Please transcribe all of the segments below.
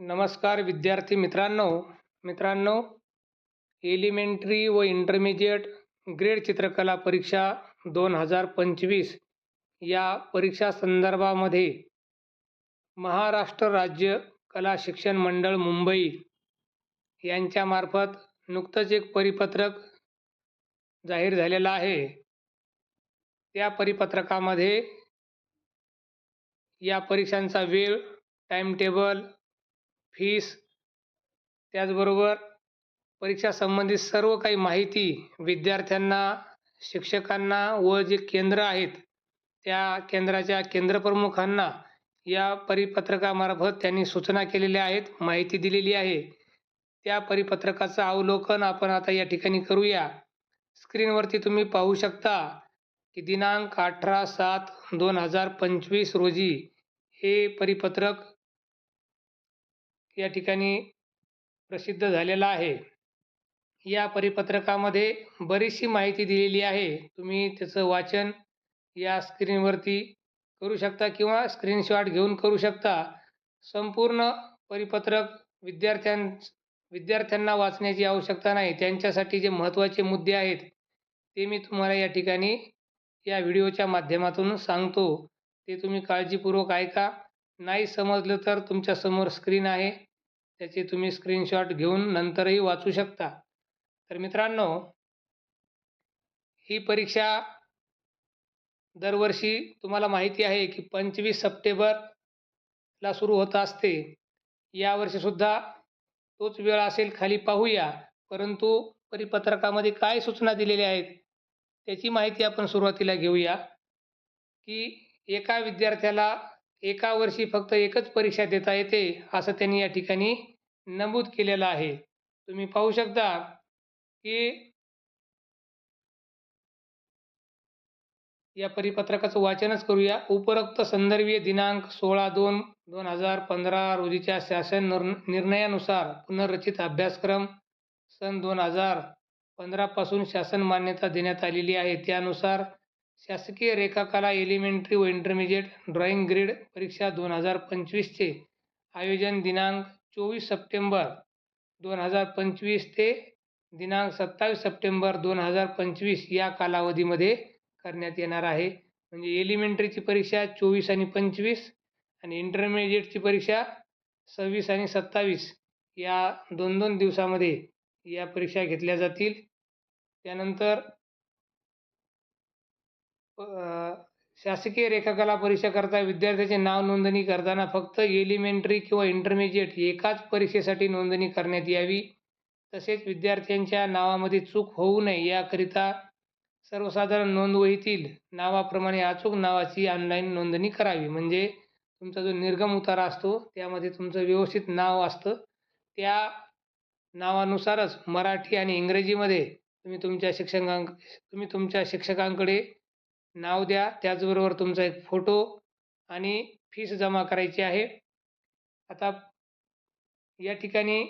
नमस्कार विद्यार्थी मित्रांनो. मित्रांनो एलिमेंटरी व इंटरमिजिएट ग्रेड चित्रकला परीक्षा दोन हजार पंचवीस या परीक्षा संदर्भामध्ये महाराष्ट्र राज्य कला शिक्षण मंडळ मुंबई यांच्यामार्फत नुकतंच एक परिपत्रक जाहीर झालेलं आहे. त्या परिपत्रकामध्ये या परीक्षांचा वेळ टाईमटेबल फीस त्याचबरोबर परीक्षा संबंधित सर्व काही माहिती विद्यार्थ्यांना शिक्षकांना व जे केंद्र आहेत त्या केंद्राच्या केंद्रप्रमुखांना या परिपत्रकामार्फत त्यांनी सूचना केलेल्या आहेत माहिती दिलेली आहे. त्या परिपत्रकाचं अवलोकन आपण आता या ठिकाणी करूया. स्क्रीनवरती तुम्ही पाहू शकता की दिनांक अठरा सात दोन हजार पंचवीस रोजी हे परिपत्रक या ठिकाणी प्रसिद्ध झालेला आहे. या परिपत्रकामध्ये बरीचशी माहिती दिलेली आहे. तुम्ही त्याचं वाचन या स्क्रीनवरती करू शकता किंवा स्क्रीनशॉट घेऊन करू शकता. संपूर्ण परिपत्रक विद्यार्थ्यां विद्यार्थ्यांना वाचण्याची आवश्यकता नाही. त्यांच्यासाठी जे महत्त्वाचे मुद्दे आहेत ते मी तुम्हाला या ठिकाणी या व्हिडिओच्या माध्यमातून सांगतो. ते तुम्ही काळजीपूर्वक ऐका. नाही समजलं तर तुमच्यासमोर स्क्रीन आहे. त्याचे तुम्ही स्क्रीनशॉट घेऊन नंतरही वाचू शकता. तर मित्रांनो ही परीक्षा दरवर्षी तुम्हाला माहिती आहे की पंचवीस सप्टेंबरला सुरू होत असते. यावर्षीसुद्धा तोच वेळ असेल खाली पाहूया. परंतु परिपत्रकामध्ये काय सूचना दिलेल्या आहेत त्याची माहिती आपण सुरुवातीला घेऊया. की एका विद्यार्थ्याला एका वर्षी फक्त एकच परीक्षा देता येते असं त्यांनी या ठिकाणी नमूद केलेलं आहे. तुम्ही पाहू शकता की या परिपत्रकाचं वाचनच करूया. उपरोक्त संदर्भीय दिनांक सोळा दोन दोन हजार पंधरा रोजीच्या शासन निर् निर्णयानुसार पुनर्रचित अभ्यासक्रम सन दोन हजार पंधरापासून शासन मान्यता देण्यात आलेली आहे. त्यानुसार शासकीय रेखाकला एलिमेंटरी व इंटरमिजिएट ड्रॉइंग ग्रेड परीक्षा दोन हजार पंचवीसचे आयोजन दिनांक चोवीस सप्टेंबर दोन हजार पंचवीस ते दिनांक सत्तावीस सप्टेंबर दोन हजार पंचवीस या कालावधीमध्ये करण्यात येणार आहे. म्हणजे एलिमेंटरीची परीक्षा चोवीस आणि पंचवीस आणि इंटरमिजिएटची परीक्षा सव्वीस आणि सत्तावीस या दोन दोन दिवसामध्ये या परीक्षा घेतल्या जातील. त्यानंतर शासकीय रेखाकला परीक्षेकरता विद्यार्थ्याचे नाव नोंदणी करताना फक्त एलिमेंटरी किंवा इंटरमिजिएट एकाच परीक्षेसाठी नोंदणी करण्यात यावी. तसेच विद्यार्थ्यांच्या नावामध्ये चूक होऊ नये याकरिता सर्वसाधारण नोंदवहीतील नावाप्रमाणे अचूक नावाची ऑनलाईन नोंदणी करावी. म्हणजे तुमचा जो निर्गम उतारा असतो त्यामध्ये तुमचं व्यवस्थित नाव असतं. त्या नावानुसारच मराठी आणि इंग्रजीमध्ये तुम्ही तुमच्या शिक्षकांक तुम्ही तुमच्या शिक्षकांकडे नाव द्या. त्याचबरोबर तुमचा एक फोटो आणि फीस जमा करायची आहे. आता या ठिकाणी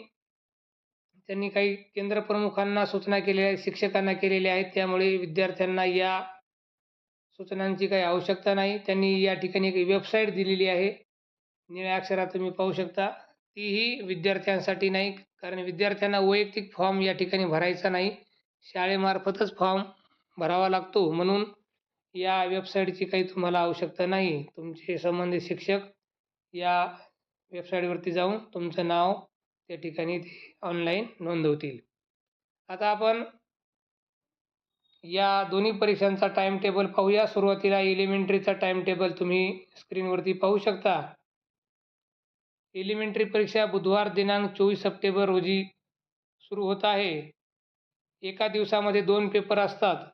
त्यांनी काही केंद्रप्रमुखांना सूचना केलेल्या आहेत शिक्षकांना केलेल्या आहेत. त्यामुळे विद्यार्थ्यांना या सूचनांची काही आवश्यकता नाही. त्यांनी या ठिकाणी एक वेबसाईट दिलेली आहे. निळ्या अक्षरात तुम्ही पाहू शकता. तीही विद्यार्थ्यांसाठी नाही कारण विद्यार्थ्यांना वैयक्तिक फॉर्म या ठिकाणी भरायचा नाही. शाळेमार्फतच फॉर्म भरावा लागतो. म्हणून या वेबसाईटची काही तुम्हाला आवश्यकता नाही तुमचे संबंधित शिक्षक या वेबसाईटवरती जाऊन तुमचं नाव त्या ठिकाणी ते ऑनलाईन नोंदवतील. आता आपण या दोन्ही परीक्षांचा टाईम टेबल पाहूया. सुरुवातीला एलिमेंटरीचा टाईम टेबल तुम्ही स्क्रीनवरती पाहू शकता. एलिमेंटरी परीक्षा बुधवार दिनांक चोवीस सप्टेंबर रोजी सुरू होत आहे. एका दिवसामध्ये दोन पेपर असतात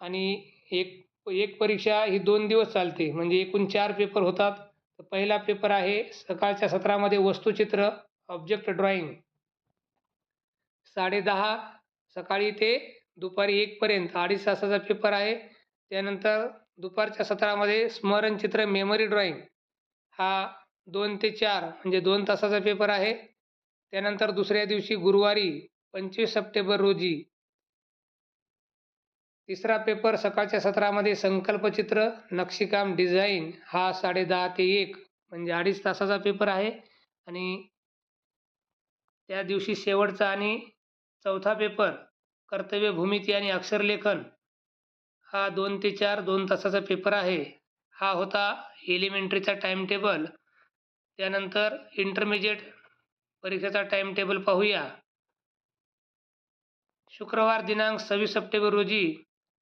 आणि एक एक परीक्षा ही दोन दिवस चालते. म्हणजे एकूण चार पेपर होतात. तर पहिला पेपर आहे सकाळच्या सत्रामध्ये वस्तुचित्र ऑब्जेक्ट ड्रॉइंग साडेदहा सकाळी ते दुपारी एकपर्यंत अडीच तासाचा पेपर आहे. त्यानंतर दुपारच्या सत्रामध्ये स्मरणचित्र मेमरी ड्रॉइंग हा दोन ते चार म्हणजे दोन तासाचा पेपर आहे. त्यानंतर दुसऱ्या दिवशी गुरुवारी पंचवीस सप्टेंबर रोजी तिसरा पेपर सकाळच्या सत्रामध्ये संकल्पचित्र नक्षीकाम डिझाईन हा साडेदहा ते एक म्हणजे अडीच तासाचा पेपर आहे. आणि त्या दिवशी शेवटचा आणि चौथा पेपर कर्तव्य भूमिती आणि अक्षरलेखन हा दोन ते चार दोन तासाचा पेपर आहे. हा होता एलिमेंटरीचा टाईमटेबल त्यानंतर इंटरमिजिएट परीक्षेचा टाईमटेबल पाहूया. शुक्रवार दिनांक सव्वीस सप्टेंबर रोजी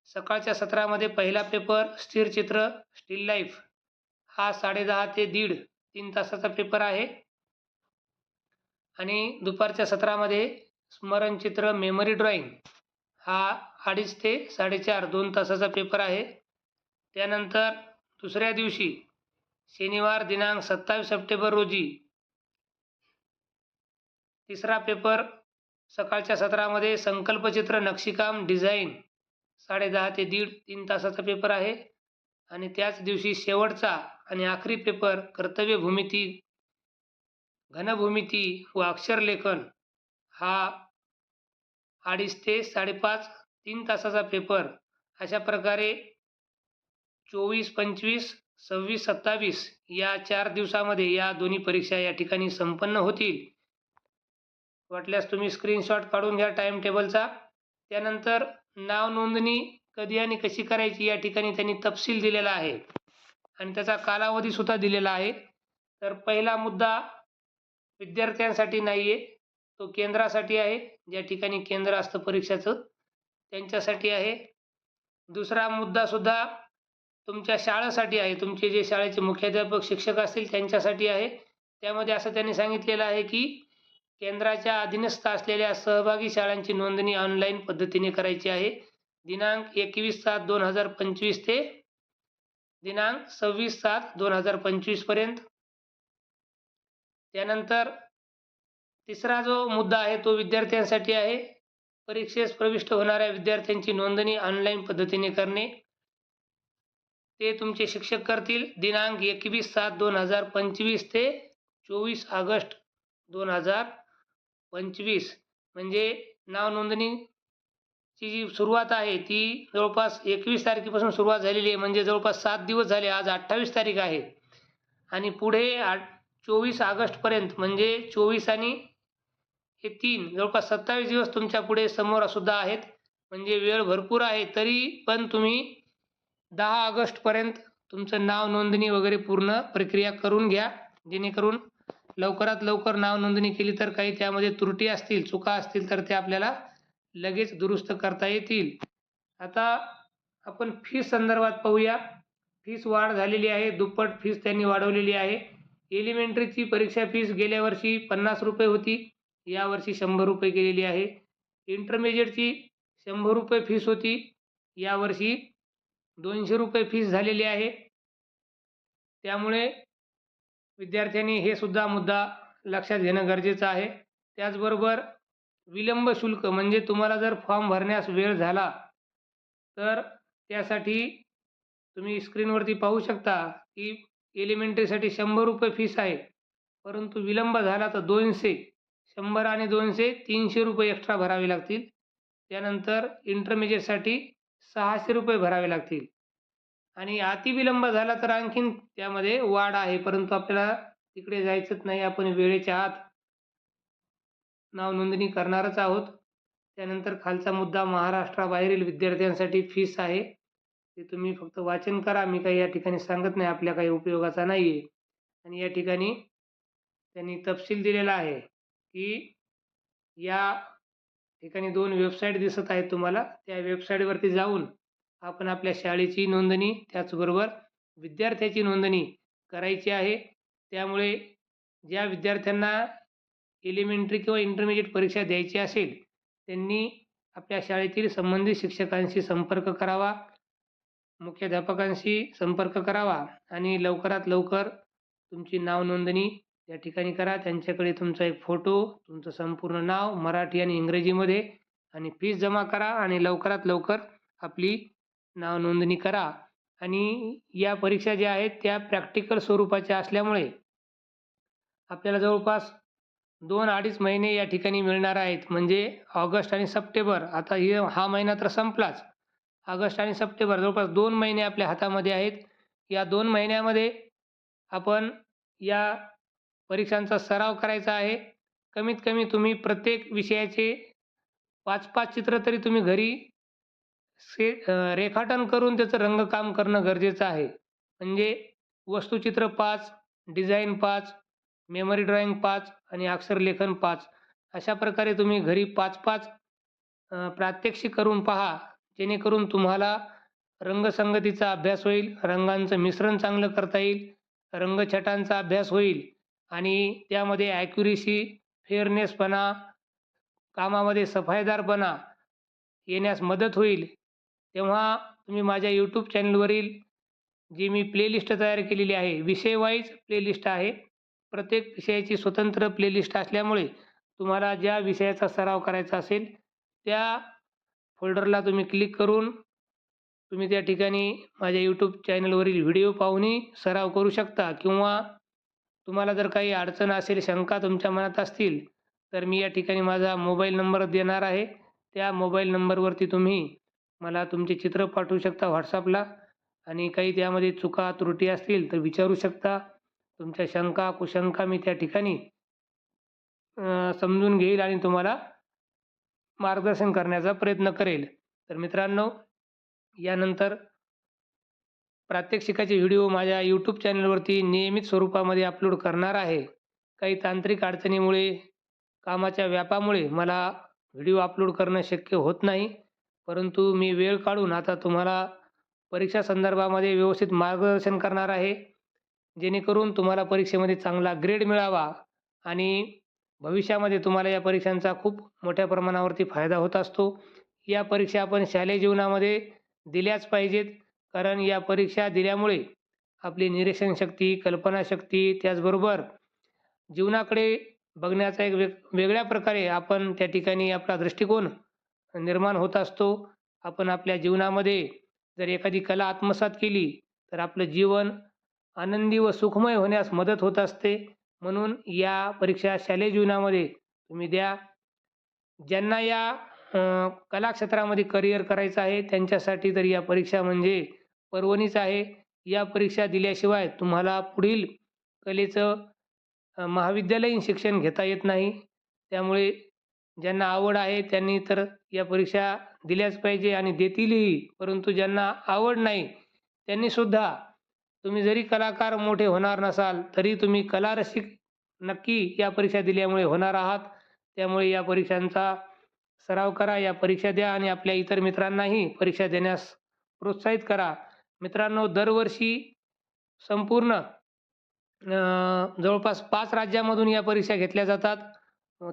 सकाळच्या सत्रामध्ये पहिला पेपर स्थिरचित्र स्टील लाईफ हा साडेदहा ते दीड तीन तासाचा पेपर आहे. आणि दुपारच्या सत्रामध्ये स्मरणचित्र मेमरी ड्रॉईंग हा अडीच ते साडेचार दोन तासाचा पेपर आहे. त्यानंतर दुसऱ्या दिवशी शनिवार दिनांक सत्तावीस सप्टेंबर रोजी तिसरा पेपर सकाळच्या सत्रामध्ये संकल्पचित्र नक्षीकाम डिझाईन साडेदहा ते दीड तीन तासाचा पेपर आहे. आणि त्याच दिवशी शेवटचा आणि आखरी पेपर कर्तव्य भूमिती घनभूमिती व अक्षरलेखन हा अडीच ते साडेपाच तीन तासाचा पेपर अशा प्रकारे चोवीस पंचवीस सव्वीस सत्तावीस या चार दिवसामध्ये या दोन्ही परीक्षा या ठिकाणी संपन्न होतील. वाटल्यास तुम्ही स्क्रीनशॉट काढून घ्या टाईम टेबलचा त्यानंतर नाव नोंदणी कधी आणि कशी करायची या ठिकाणी त्यांनी तपशील दिलेला आहे. आणि त्याचा कालावधीसुद्धा दिलेला आहे. तर पहिला मुद्दा विद्यार्थ्यांसाठी नाही आहे तो केंद्रासाठी आहे. ज्या ठिकाणी केंद्र असतं परीक्षाचं त्यांच्यासाठी आहे. दुसरा मुद्दासुद्धा तुमच्या शाळेसाठी आहे. तुमचे जे शाळेचे मुख्याध्यापक शिक्षक असतील त्यांच्यासाठी आहे. त्यामध्ये असं त्यांनी सांगितलेलं आहे की केंद्राच्या अधीनस्थ असलेल्या सहभागी शाळांची नोंदणी ऑनलाईन पद्धतीने करायची आहे. दिनांक एकवीस सात दोन हजार पंचवीस ते दिनांक सव्वीस सात दोन हजार पंचवीसपर्यंत त्यानंतर तिसरा जो मुद्दा आहे तो विद्यार्थ्यांसाठी आहे. परीक्षेस प्रविष्ट होणाऱ्या विद्यार्थ्यांची नोंदणी ऑनलाईन पद्धतीने करणे. ते तुमचे शिक्षक करतील. दिनांक एकवीस सात दोन हजार पंचवीस ते चोवीस ऑगस्ट दोन हजार पंचवीस. म्हणजे नाव नोंदणीची जी सुरुवात आहे ती जवळपास एकवीस तारखेपासून सुरुवात झालेली आहे. म्हणजे जवळपास सात दिवस झाले आज अठ्ठावीस तारीख आहे. आणि पुढे आठ चोवीस ऑगस्टपर्यंत म्हणजे चोवीस आणि हे तीन जवळपास सत्तावीस दिवस तुमच्यापुढे समोरसुद्धा आहेत. म्हणजे वेळ भरपूर आहे तरी पण तुम्ही दहा ऑगस्टपर्यंत तुमचं नाव नोंदणी वगैरे पूर्ण प्रक्रिया करून घ्या. जेणेकरून लवकरात लवकर नाव नोंदणी केली तर काही त्यामध्ये त्रुटी असतील चुका असतील तर ते आपल्याला लगेच दुरुस्त करता येतील. आता आपण फीस संदर्भात पाहूया. फीस वाढ झालेली आहे दुप्पट फीस त्यांनी वाढवलेली आहे. एलिमेंटरीची परीक्षा फीस गेल्या वर्षी पन्नास रुपये होती यावर्षी शंभर रुपये केलेली आहे. इंटरमिजिएटची शंभर रुपये फीस होती यावर्षी दोनशे रुपये फीस झालेली आहे. त्यामुळे विद्यार्थ्यांनी हे सुद्धा मुद्दा लक्षात घेणं गरजेचं आहे. त्याचबरोबर विलंब शुल्क म्हणजे तुम्हाला जर फॉर्म भरण्यास वेळ झाला तर त्यासाठी तुम्ही स्क्रीनवरती पाहू शकता की एलिमेंटरीसाठी शंभर रुपये फीस आहे. परंतु विलंब झाला तर दोनशे शंभर आणि दोनशे तीनशे रुपये एक्स्ट्रा भरावे लागतील. त्यानंतर इंटरमिजिएटसाठी सहाशे रुपये भरावे लागतील. आणि अतिविलंब झाला तर आणखीन त्यामध्ये वाढ आहे. परंतु आपल्याला तिकडे जायचंच नाही. आपण वेळेच्या आत नाव नोंदणी करणारच आहोत. त्यानंतर खालचा मुद्दा महाराष्ट्राबाहेरील विद्यार्थ्यांसाठी फीस आहे. ते तुम्ही फक्त वाचन करा. मी काही या ठिकाणी सांगत नाही. आपल्या काही उपयोगाचा नाही आहे आणि या ठिकाणी त्यांनी तपशील दिलेला आहे की या ठिकाणी दोन वेबसाईट दिसत आहेत तुम्हाला. त्या वेबसाईटवरती जाऊन आपण आपल्या शाळेची नोंदणी त्याचबरोबर विद्यार्थ्याची नोंदणी करायची आहे. त्यामुळे ज्या विद्यार्थ्यांना एलिमेंटरी किंवा इंटरमिजिएट परीक्षा द्यायची असेल त्यांनी आपल्या शाळेतील संबंधित शिक्षकांशी संपर्क करावा मुख्याध्यापकांशी संपर्क करावा आणि लवकरात लवकर तुमची नाव नोंदणी या ठिकाणी करा. त्यांच्याकडे तुमचा एक फोटो तुमचं संपूर्ण नाव मराठी आणि इंग्रजीमध्ये आणि फीस जमा करा आणि लवकरात लवकर आपली नाव नोंदणी करा आणि या परीक्षा ज्या आहेत त्या प्रॅक्टिकल स्वरूपाच्या असल्यामुळे आपल्याला जवळपास दोन अडीच महिने या ठिकाणी मिळणार आहेत. म्हणजे ऑगस्ट आणि सप्टेंबर आता हे हा महिना तर संपलाच. ऑगस्ट आणि सप्टेंबर जवळपास दोन महिने आपल्या हातामध्ये आहेत. या दोन महिन्यामध्ये आपण या परीक्षांचा सराव करायचा आहे. कमीत कमी तुम्ही प्रत्येक विषयाचे पाच पाच चित्र तरी तुम्ही घरी से रेखाटन करून त्याचं रंगकाम करणं गरजेचं आहे. म्हणजे वस्तुचित्र पाच डिझाईन पाच मेमरी ड्रॉईंग पाच आणि अक्षरलेखन पाच. अशा प्रकारे तुम्ही घरी पाच पाच प्रात्यक्षिक करून पहा जेणेकरून तुम्हाला रंगसंगतीचा अभ्यास होईल रंगांचं मिश्रण चांगलं करता येईल रंगछटांचा अभ्यास होईल आणि त्यामध्ये ॲक्युरेसी फेअरनेसपणा कामामध्ये सफाईदारपणा येण्यास मदत होईल. तेव्हा तुम्ही माझ्या यूट्यूब चॅनलवरील जी मी प्लेलिस्ट तयार केलेली आहे विषयवाईज प्लेलिस्ट आहे प्रत्येक विषयाची स्वतंत्र प्लेलिस्ट असल्यामुळे तुम्हाला ज्या विषयाचा सराव करायचा असेल त्या फोल्डरला तुम्ही क्लिक करून तुम्ही त्या ठिकाणी माझ्या यूट्यूब चॅनलवरील व्हिडिओ पाहूनही सराव करू शकता किंवा तुम्हाला जर काही अडचण असेल शंका तुमच्या मनात असतील तर मी या ठिकाणी माझा मोबाईल नंबर देणार आहे. त्या मोबाईल नंबरवरती तुम्ही मला तुमचे चित्र पाठवू शकता व्हॉट्सअपला? आणि काही त्यामध्ये चुका त्रुटी असतील तर विचारू शकता. तुमच्या शंका कुशंका मी त्या ठिकाणी समजून घेईल आणि तुम्हाला मार्गदर्शन करण्याचा प्रयत्न करेल. तर मित्रांनो यानंतर प्रात्यक्षिकाचे व्हिडिओ माझ्या यूट्यूब चॅनलवरती नियमित स्वरूपामध्ये अपलोड करणार आहे. काही तांत्रिक अडचणीमुळे कामाच्या व्यापामुळे मला व्हिडिओ अपलोड करणं शक्य होत नाही. परंतु मी वेळ काढून आता तुम्हाला परीक्षा संदर्भामध्ये व्यवस्थित मार्गदर्शन करणार आहे. जेणेकरून तुम्हाला परीक्षेमध्ये चांगला ग्रेड मिळावा आणि भविष्यामध्ये तुम्हाला या परीक्षांचा खूप मोठ्या प्रमाणावरती फायदा होत असतो. या परीक्षा आपण शालेय जीवनामध्ये दिल्याच पाहिजेत कारण या परीक्षा दिल्यामुळे आपली निरीक्षणशक्ती कल्पनाशक्ती त्याचबरोबर जीवनाकडे बघण्याचा एक वेग वेगळ्या प्रकारे आपण त्या ठिकाणी आपला दृष्टिकोन निर्माण होत असतो. आपण आपल्या जीवनामध्ये जर एखादी कला आत्मसात केली तर आपलं जीवन आनंदी व सुखमय होण्यास मदत होत असते. म्हणून या परीक्षा शालेय जीवनामध्ये तुम्ही द्या. ज्यांना या कलाक्षेत्रामध्ये करिअर करायचं आहे त्यांच्यासाठी तर या परीक्षा म्हणजे पर्वणीच आहे. या परीक्षा दिल्याशिवाय तुम्हाला पुढील कलेचं महाविद्यालयीन शिक्षण घेता येत नाही. त्यामुळे ज्यांना आवड आहे त्यांनी तर या परीक्षा दिल्याच पाहिजे आणि देतीलही. परंतु ज्यांना आवड नाही त्यांनीसुद्धा तुम्ही जरी कलाकार मोठे होणार नसाल तरी तुम्ही कलारसिक नक्की या परीक्षा दिल्यामुळे होणार आहात. त्यामुळे या परीक्षांचा सराव करा या परीक्षा द्या आणि आपल्या इतर मित्रांनाही परीक्षा देण्यास प्रोत्साहित करा. मित्रांनो दरवर्षी संपूर्ण जवळपास पाच राज्यामधून या परीक्षा घेतल्या जातात.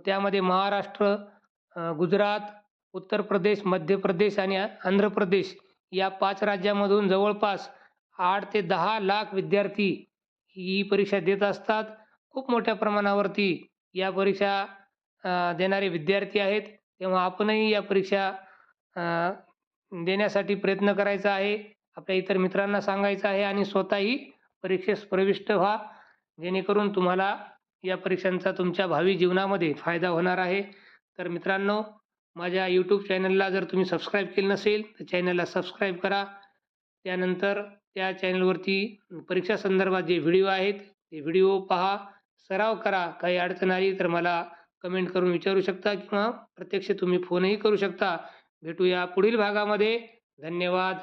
त्यामध्ये महाराष्ट्र गुजरात उत्तर प्रदेश मध्य प्रदेश आणि आंध्र प्रदेश या पाच राज्यामधून जवळपास आठ ते दहा लाख विद्यार्थी ही परीक्षा देत असतात. खूप मोठ्या प्रमाणावरती या परीक्षा देणारे विद्यार्थी आहेत. तेव्हा आपणही या परीक्षा देण्यासाठी प्रयत्न करायचा आहे. आपल्या इतर मित्रांना सांगायचं आहे आणि स्वतःही परीक्षेस प्रविष्ट व्हा. जेणेकरून तुम्हाला या परीक्षांचा तुमच्या भावी जीवनामध्ये फायदा होणार आहे. तर मित्रांनो माझ्या यूट्यूब चॅनलला जर तुम्ही सबस्क्राईब केलं नसेल तर चॅनलला सबस्क्राईब करा. त्यानंतर त्या चॅनलवरती परीक्षा संदर्भात जे व्हिडिओ आहेत ते व्हिडिओ पहा. सराव करा. काही अडचण आली तर मला कमेंट करून विचारू शकता किंवा प्रत्यक्ष तुम्ही फोनही करू शकता. भेटूया पुढील भागामध्ये. धन्यवाद.